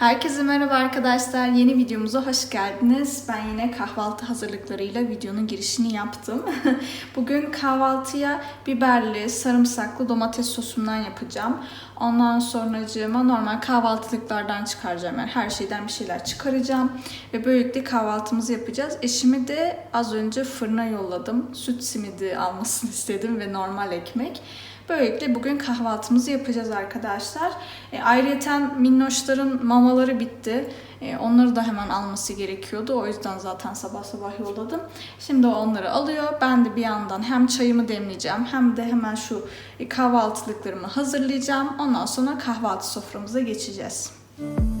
Herkese merhaba arkadaşlar. Yeni videomuza hoş geldiniz. Ben yine kahvaltı hazırlıklarıyla videonun girişini yaptım. Bugün kahvaltıya biberli, sarımsaklı domates sosundan yapacağım. Ondan sonracığıma normal kahvaltılıklardan çıkaracağım. Yani her şeyden bir şeyler çıkaracağım. Ve böylelikle kahvaltımızı yapacağız. Eşimi de az önce fırına yolladım. Süt simidi almasını istedim ve normal ekmek. Böylelikle bugün kahvaltımızı yapacağız arkadaşlar. E, ayrıyeten minnoşların mamaları bitti. E, onları da hemen alması gerekiyordu. O yüzden zaten sabah sabah yolladım. Şimdi onları alıyor. Ben de bir yandan hem çayımı demleyeceğim hem de hemen şu e, kahvaltılıklarımı hazırlayacağım. Ondan sonra kahvaltı soframıza geçeceğiz. Kahvaltımız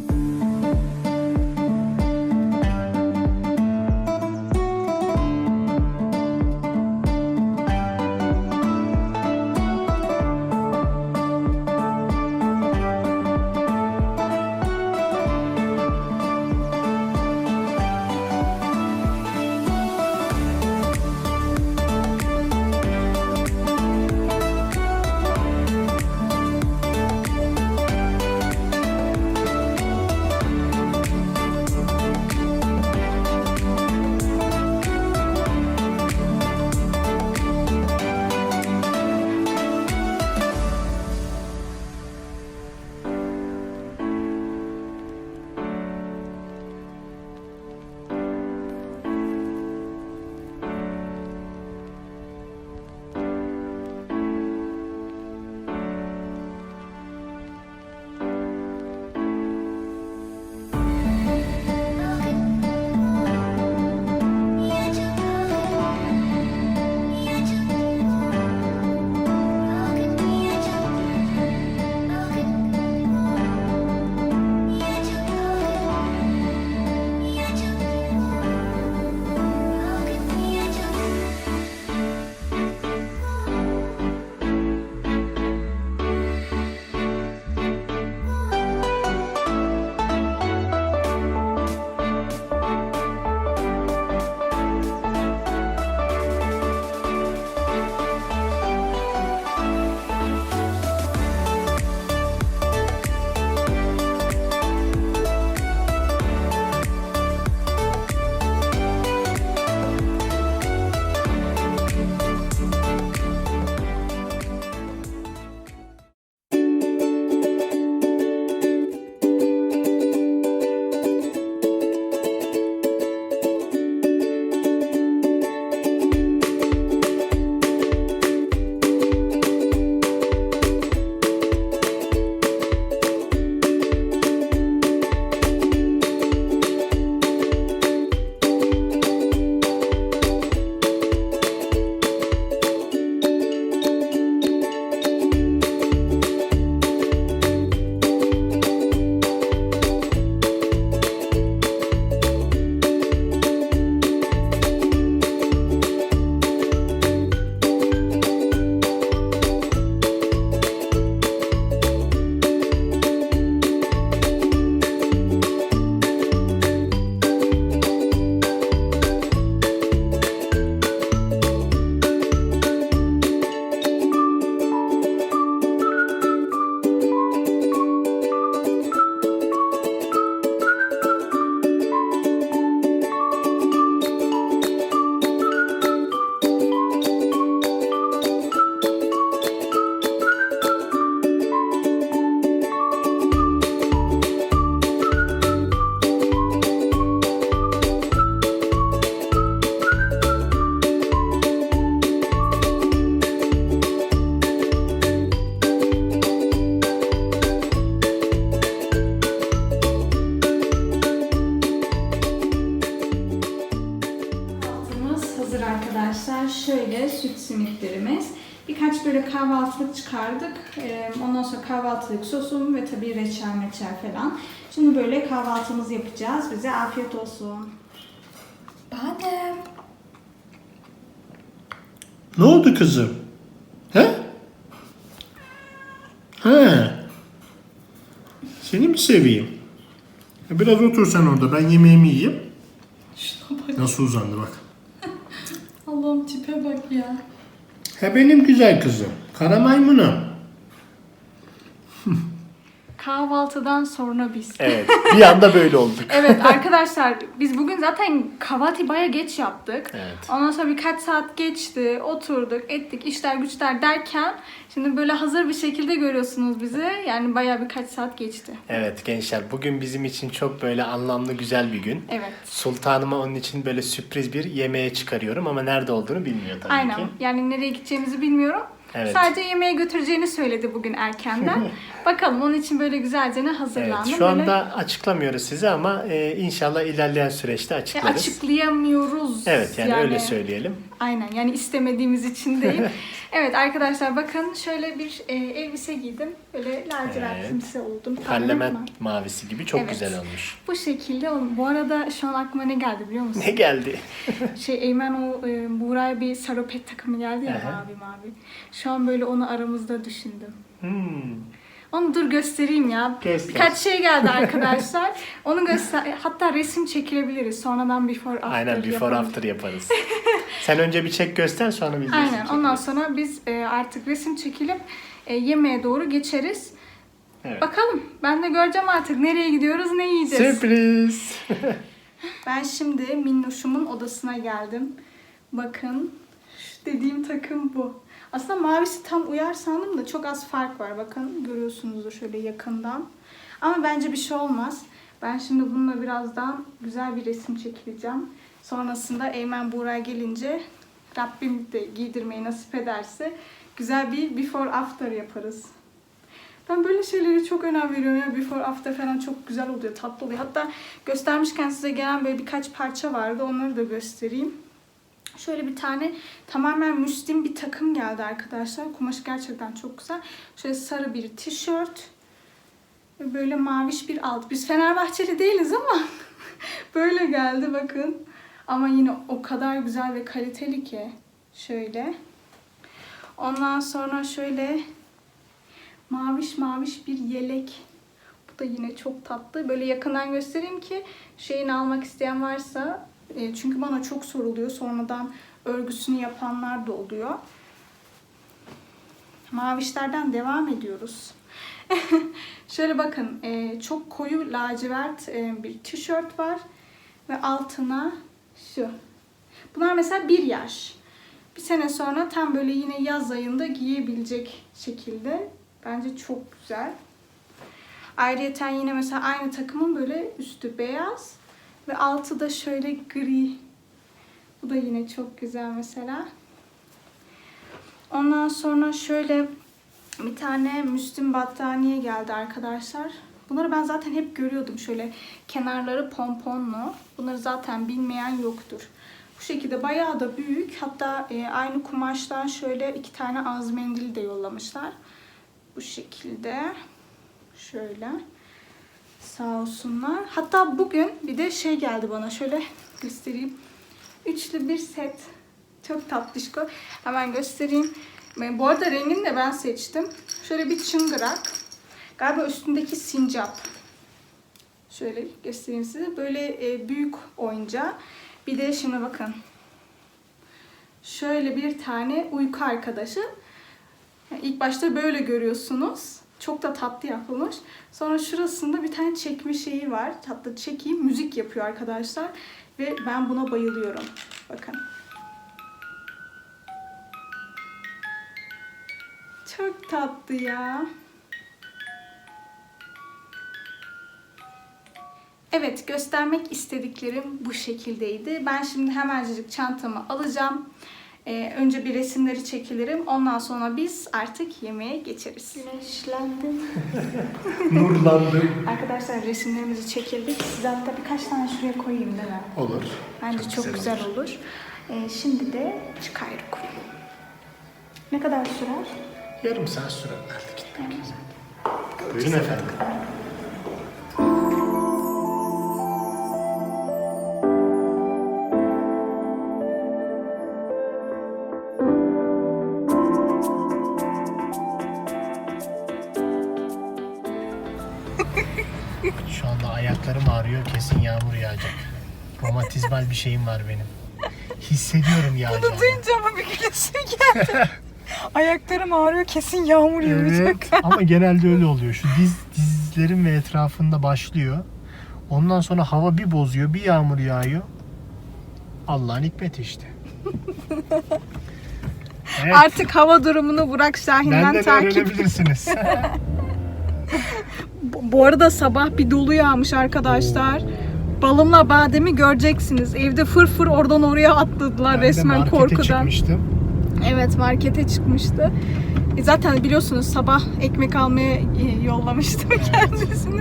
Süt simitlerimiz. Birkaç böyle kahvaltılık çıkardık. Ee, Ondan sonra kahvaltılık sosum ve tabii reçel meçel falan. Şimdi böyle kahvaltımızı yapacağız. Bize afiyet olsun. Badem. Ne oldu kızım? He? He. Seni mi seveyim? Biraz otur sen orada. Ben yemeğimi yiyeyim. Şuna bak. Nasıl uzandı bak. Bak ya. He benim güzel kızım. Kara maymunum. Kahvaltıdan sonra biz. Evet. Bir anda böyle olduk. Evet arkadaşlar biz bugün zaten kahvaltıyı baya geç yaptık. Evet. Ondan sonra birkaç saat geçti, oturduk, ettik, işler güçler derken şimdi böyle hazır bir şekilde görüyorsunuz bizi. Yani baya birkaç saat geçti. Evet gençler bugün bizim için çok böyle anlamlı güzel bir gün. Evet. Sultanıma onun için böyle sürpriz bir yemeğe çıkarıyorum ama nerede olduğunu bilmiyor tabii Aynen. ki. Yani nereye gideceğimizi bilmiyorum. Evet. Sadece yemeğe götüreceğini söyledi bugün erkenden. Bakalım onun için böyle güzelce Evet, hazırlandım. şu Böyle- anda açıklamıyoruz size ama e, inşallah ilerleyen süreçte E, açıklarız. açıklayamıyoruz. Evet yani, öyle söyleyelim. Aynen yani istemediğimiz için değil. evet arkadaşlar bakın şöyle bir e, elbise giydim. Böyle lacivertimsi oldum. Parlament mavisi gibi çok Evet. güzel olmuş. Bu şekilde. Bu arada şu an aklıma ne geldi biliyor musun? Ne geldi? Şey Eymen o e, Buğra'ya bir saropet takımı geldi ya Aha. mavi mavi. Şu an böyle onu aramızda düşündüm. Hmm. Onu dur göstereyim ya. Göster. Birkaç şey geldi arkadaşlar. Onu göster. Hatta resim çekilebiliriz. Sonradan before after Aynen before yapalım. after yaparız. Sen önce bir çek göster sonra biz Aynen. resim Ondan sonra biz e, artık resim çekilip e, yemeğe doğru geçeriz. Evet. Bakalım. Ben de göreceğim artık nereye gidiyoruz, ne yiyeceğiz. Sürpriz. Ben şimdi Minnoş'umun odasına geldim. Bakın. Dediğim takım bu. Aslında mavisi tam uyar sandım da çok az fark var. Bakın görüyorsunuzdur şöyle yakından. Ama bence bir şey olmaz. Ben şimdi bununla birazdan güzel bir resim çekileceğim. Sonrasında Eymen Buğra gelince Rabbim de giydirmeyi nasip ederse güzel bir before after yaparız. Ben böyle şeylere çok önem veriyorum ya. Before after falan çok güzel oluyor, tatlı oluyor. Hatta göstermişken size gelen böyle birkaç parça vardı. Onları da göstereyim. Şöyle bir tane tamamen müslim bir takım geldi arkadaşlar. Kumaşı gerçekten çok güzel. Şöyle sarı bir tişört. Böyle maviş bir alt. Biz Fenerbahçeli değiliz ama böyle geldi bakın. Ama yine o kadar güzel ve kaliteli ki. Şöyle. Ondan sonra şöyle maviş maviş bir yelek. Bu da yine çok tatlı. Böyle yakından göstereyim ki şeyini almak isteyen varsa e, çünkü bana çok soruluyor. Sonradan örgüsünü yapanlar da oluyor. Mavişlerden devam ediyoruz. Şöyle bakın e, çok koyu lacivert e, bir tişört var ve altına şu. Bunlar mesela bir yaş. Bir sene sonra tam böyle yine yaz ayında giyebilecek şekilde. Bence çok güzel. Ayrıyeten yine mesela aynı takımın böyle üstü beyaz ve altı da şöyle gri. Bu da yine çok güzel mesela. Ondan sonra şöyle bir tane Müslüm battaniye geldi arkadaşlar. Bunları ben zaten hep görüyordum şöyle kenarları pomponlu. Bunları zaten bilmeyen yoktur. Bu şekilde bayağı da büyük. Hatta e, aynı kumaştan şöyle iki tane az mendil de yollamışlar. Bu şekilde. Şöyle. Sağ olsunlar. Hatta bugün bir de şey geldi bana. Şöyle göstereyim. Üçlü bir set. Çok tatlışko. Hemen göstereyim. Bu arada rengini de ben seçtim. Şöyle bir çıngırak. Galiba üstündeki sincap. Şöyle göstereyim size. Böyle e, büyük oyuncağı. Bir de şimdi bakın. Şöyle bir tane uyku arkadaşı. İlk başta böyle görüyorsunuz. Çok da tatlı yapılmış. Sonra şurasında bir tane çekme şeyi var. Hatta çekeyim müzik yapıyor arkadaşlar. Ve ben buna bayılıyorum. Bakın. Çok tatlı ya. Evet göstermek istediklerim bu şekildeydi. Ben şimdi hemencecik çantamı alacağım. Ee, önce bir resimleri çekilirim. Ondan sonra biz artık yemeğe geçeriz. Güneşlendim. Nurlandım. Arkadaşlar resimlerimizi çekildik. Size hatta birkaç tane şuraya koyayım değil mi? Olur. Bence çok, güzel, olur. Ee, şimdi de çıkıyoruz. Ne kadar sürer? Yarım saat sürer nerede gitmek. Buyurun efendim. Ayaklarım ağrıyor. Kesin yağmur yağacak. Romatizmal bir şeyim var benim. Hissediyorum yağacağını. Duyunca ama bir gülesim geldi. Ayaklarım ağrıyor kesin yağmur yağacak. Evet ama genelde öyle oluyor. Şu diz dizlerin ve etrafında başlıyor. Ondan sonra hava bir bozuyor, bir yağmur yağıyor. Allah'ın hikmeti işte. Evet, Artık hava durumunu Burak Şahin'den benden takip. öğrenebilirsiniz. Bu arada sabah bir dolu yağmış arkadaşlar. Balımla bademi göreceksiniz. Evde fır fır oradan oraya atladılar Ben de resmen markete korkudan. çıkmıştım. Evet markete çıkmıştı. E zaten biliyorsunuz sabah ekmek almaya e, yollamıştım kendisini.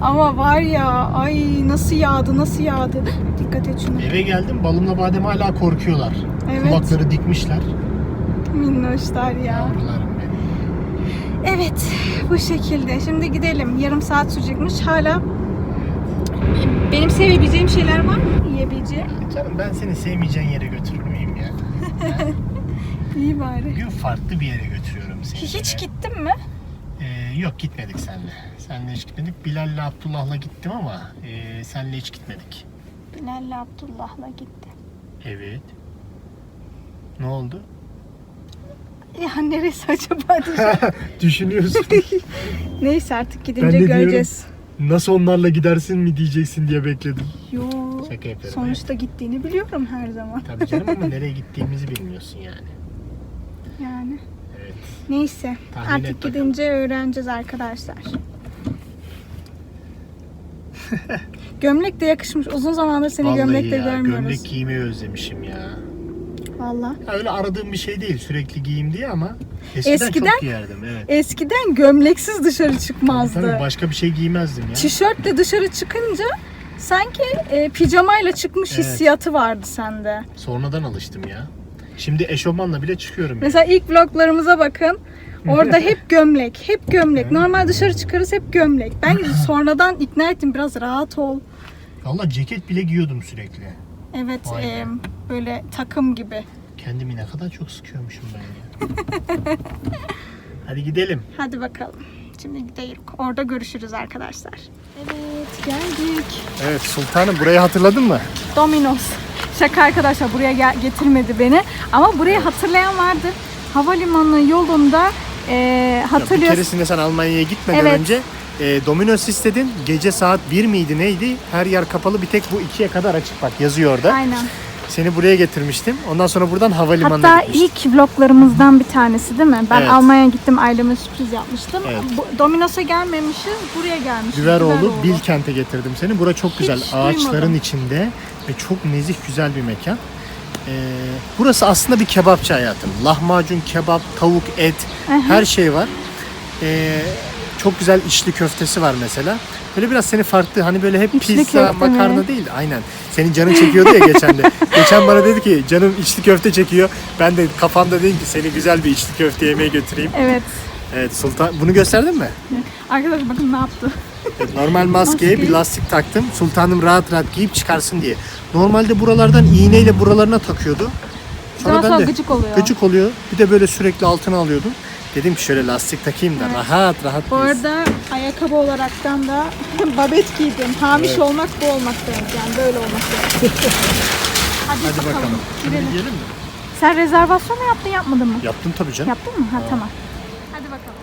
Ama var ya ay nasıl yağdı nasıl yağdı. Dikkat et şuna. Eve geldim balımla badem hala korkuyorlar. Evet. Kulakları dikmişler. Minnoşlar ya. Yavrularım benim. Evet bu şekilde. Şimdi gidelim. Yarım saat sürecekmiş. Hala benim sevebileceğim şeyler var mı? Yiyebileceğim. Canım ben seni sevmeyeceğin yere götürür müyüm ya? İyi bari. Bugün farklı bir yere götürüyorum seni. Hiç gittin mi? Ee, yok gitmedik seninle. Seninle hiç gitmedik. Bilal'le Abdullah'la gittim ama e, seninle hiç gitmedik. Bilal'le Abdullah'la gitti. Evet. Ne oldu? Ya neresi acaba. Düşünüyorsun. Neyse artık Ben gidince de diyorum. göreceğiz. Nasıl onlarla gidersin mi diyeceksin diye bekledim. Yo. Şaka yapıyorum. Sonuçta gittiğini biliyorum her zaman. Tabii canım ama nereye gittiğimizi bilmiyorsun yani. Yani. Evet. Neyse. Tahmin artık bakalım. gidince öğreneceğiz arkadaşlar. Gömlek de yakışmış. Uzun zamandır seni Vallahi gömlekte ya, görmüyoruz. gömlek giymeyi özlemişim ya. Valla. Öyle aradığım bir şey değil sürekli giyeyim diye ama eskiden, Eskiden- çok giyerdim evet. Eskiden gömleksiz dışarı çıkmazdı. Tabii başka bir şey giymezdim ya. Tişörtle dışarı çıkınca sanki e, pijamayla çıkmış Evet. hissiyatı vardı sende. Sonradan alıştım ya. Şimdi eşofmanla bile çıkıyorum. Mesela ilk vloglarımıza bakın. Orada hep gömlek, hep gömlek. Normal dışarı çıkarız hep gömlek. Ben sonradan ikna ettim biraz rahat ol. Valla ceket bile giyiyordum sürekli. Evet, e, böyle takım gibi. Kendimi ne kadar çok sıkıyormuşum ben ya. Hadi gidelim. Hadi bakalım. Şimdi gidelim. Orada görüşürüz arkadaşlar. Evet, geldik. Evet sultanım burayı hatırladın mı? Domino's. Şaka arkadaşlar buraya gel- getirmedi beni. Ama burayı hatırlayan vardır. Havalimanı yolunda e, Ya bir hatırlıyorsun. keresinde sen Almanya'ya gitmeden Evet. önce e, Domino's istedin. Gece saat 1 miydi neydi? Her yer kapalı bir tek bu 2'ye kadar açık bak yazıyor orada. Aynen. Seni buraya getirmiştim. Ondan sonra buradan havalimanına Hatta gitmiştim. ilk vloglarımızdan bir tanesi değil mi? Ben Evet. Almanya'ya gittim aileme sürpriz yapmıştım. Evet. Bu, Domino's'a gelmemişiz, buraya gelmişiz. Güveroğlu Bilkent'e getirdim seni. Bura çok güzel. Ağaçların duymadım. içinde ve çok nezih güzel bir mekan. Ee, burası aslında bir kebapçı hayatım. Lahmacun, kebap, tavuk, et her şey var. Ee, çok güzel içli köftesi var mesela. Böyle biraz seni farklı hani böyle hep İçli pizza, köfte mi? makarna değil. Aynen. Senin canın çekiyordu ya geçen de. geçen bana dedi ki canım içli köfte çekiyor. Ben de kafamda dedim ki seni güzel bir içli köfte yemeğe götüreyim. Evet. Evet Sultan bunu gösterdin mi? Arkadaşlar bakın ne yaptı. Normal maskeye Maske. bir lastik taktım. Sultanım rahat rahat giyip çıkarsın diye. Normalde buralardan iğneyle buralarına takıyordu. Daha sonra gıcık oluyor. Gıcık oluyor. Bir de böyle sürekli altına alıyordum. Dedim ki şöyle lastik takayım da Evet. rahat rahat Bu arada ayakkabı olaraktan da babet giydim. Hamiş Evet. olmak bu olmak demek yani böyle olmak demek. Hadi, Hadi bakalım. bakalım. Şimdi Gidelim. gidelim mi? Sen rezervasyon mu yaptın yapmadın mı? Yaptım tabii canım. Yaptın mı? Ha, tamam. Hadi bakalım.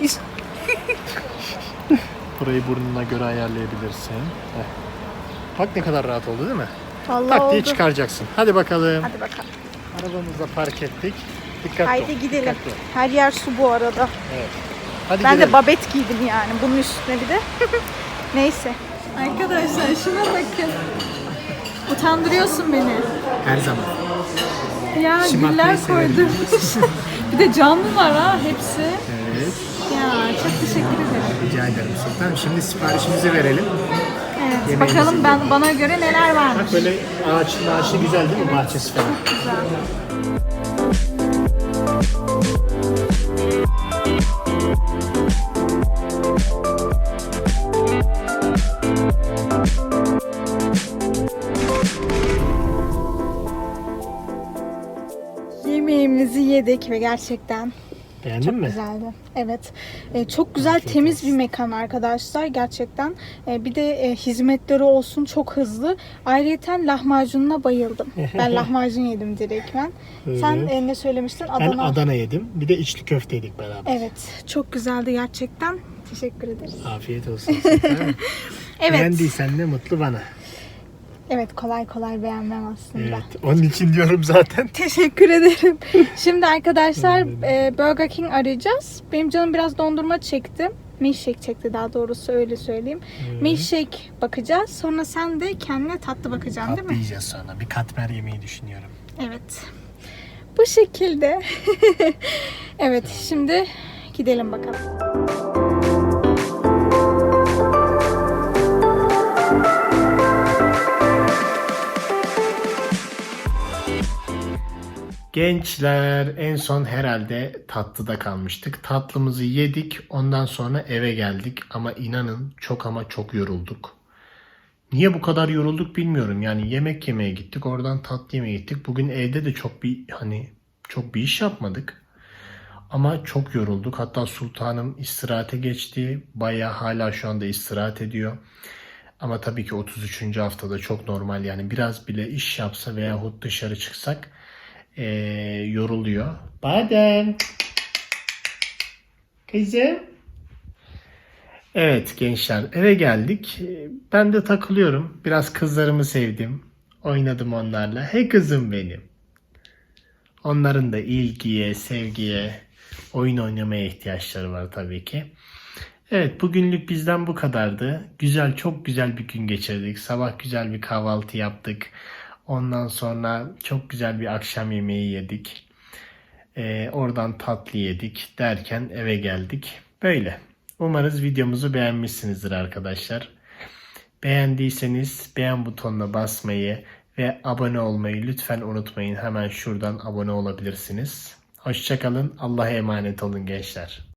Burayı burnuna göre ayarlayabilirsin. Heh. Bak ne kadar rahat oldu değil mi? Vallahi Tak diye oldu. çıkaracaksın. Hadi bakalım. Hadi bakalım. Arabamızı da park ettik. Dikkatli ol. Haydi gidelim. dikkatli ol. Her yer su bu arada. Evet. Hadi Ben gidelim. de babet giydim yani bunun üstüne bir de. Neyse. Arkadaşlar şuna bakın. Utandırıyorsun beni. Her zaman. Ya Şımartmayı güller severim. koydum. bir de canlı var ha hepsi. Evet. Ya çok teşekkür ederim. Rica ederim Sultan. Şimdi siparişimizi verelim. Evet Yemeğimizi bakalım ben bana göre neler varmış. Bak böyle ağaçlı ağaçlı güzel değil mi bahçesi falan? Güzel. Yedik ve gerçekten Beğendin Çok mi? güzeldi. Evet. E, çok güzel Afiyet temiz olsun. bir mekan arkadaşlar gerçekten. E, bir de e, hizmetleri olsun çok hızlı. Ayrıyeten lahmacununa bayıldım. Ben lahmacun yedim direkt ben. Sen Evet. e, ne söylemiştin? Ben Adana. Adana yedim. Bir de içli köfte yedik beraber. Evet. Çok güzeldi gerçekten. Teşekkür ederiz. Afiyet olsun. Evet. Beğendiysen de mutlu bana. Evet kolay kolay beğenmem aslında. Evet. Onun için diyorum zaten. Teşekkür ederim. Şimdi arkadaşlar e, Burger King arayacağız. Benim canım biraz dondurma çekti. Milkshake çekti daha doğrusu öyle söyleyeyim. Milkshake bakacağız. Sonra sen de kendine tatlı bakacaksın değil Tatlı mi? yiyeceğiz sonra. Bir katmer yemeyi düşünüyorum. Evet. Bu şekilde. evet şimdi gidelim bakalım. Gençler en son herhalde tatlıda kalmıştık. Tatlımızı yedik. Ondan sonra eve geldik. Ama inanın çok ama çok yorulduk. Niye bu kadar yorulduk bilmiyorum. Yani yemek yemeye gittik. Oradan tatlı yemeye gittik. Bugün evde de çok bir hani çok bir iş yapmadık. Ama çok yorulduk. Hatta sultanım istirahate geçti. Baya hala şu anda istirahat ediyor. Ama tabii ki 33. haftada çok normal yani biraz bile iş yapsa veyahut dışarı çıksak eee, yoruluyor. Badem. Kızım. Evet gençler eve geldik. Ben de takılıyorum. Biraz kızlarımı sevdim. Oynadım onlarla. Hey kızım benim. Onların da ilgiye, sevgiye, oyun oynamaya ihtiyaçları var tabii ki. Evet bugünlük bizden bu kadardı. Güzel çok güzel bir gün geçirdik. Sabah güzel bir kahvaltı yaptık. Ondan sonra çok güzel bir akşam yemeği yedik. Ee, oradan tatlı yedik derken eve geldik. Böyle. Umarız videomuzu beğenmişsinizdir arkadaşlar. Beğendiyseniz beğen butonuna basmayı ve abone olmayı lütfen unutmayın. Hemen şuradan abone olabilirsiniz. Hoşçakalın. Allah'a emanet olun gençler.